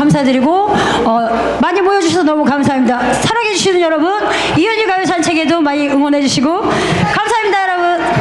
감사드리고 어, 많이 모여주셔서 너무 감사합니다. 사랑해주시는 여러분 이현이 가요 산책에도 많이 응원해주시고 감사합니다 여러분.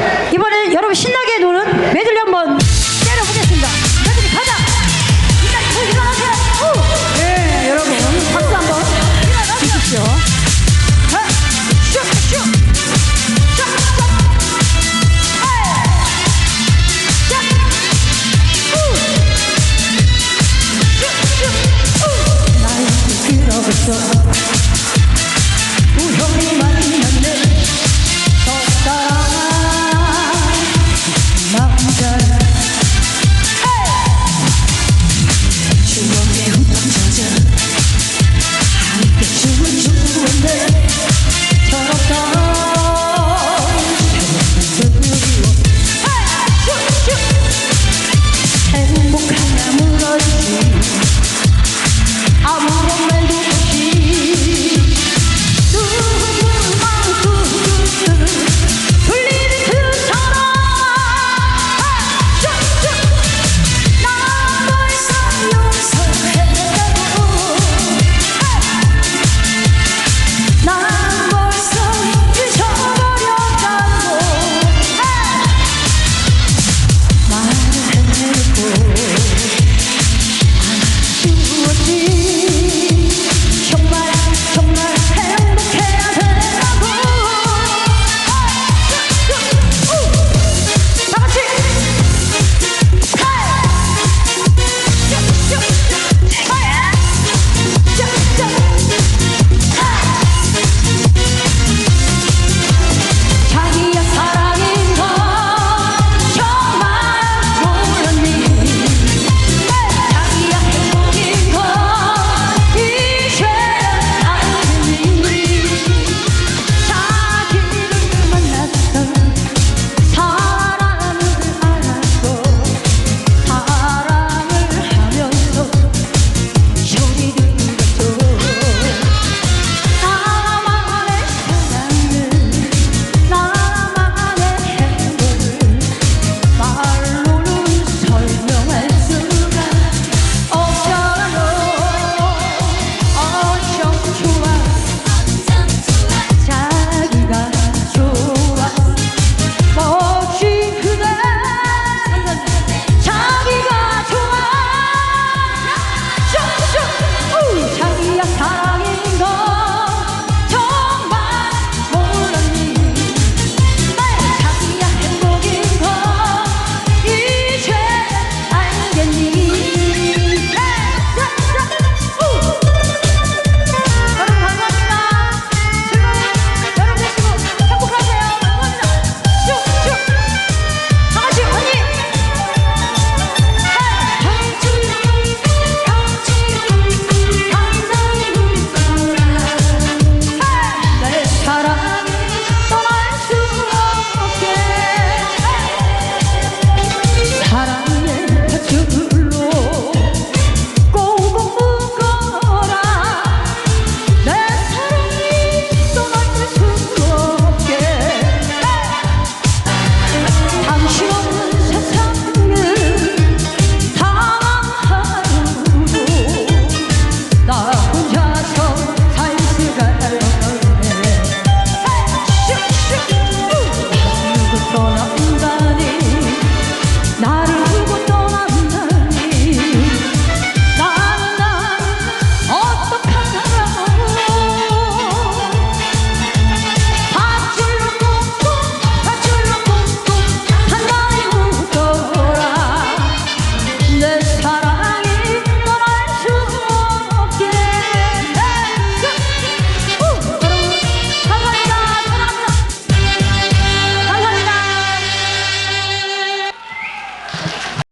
not a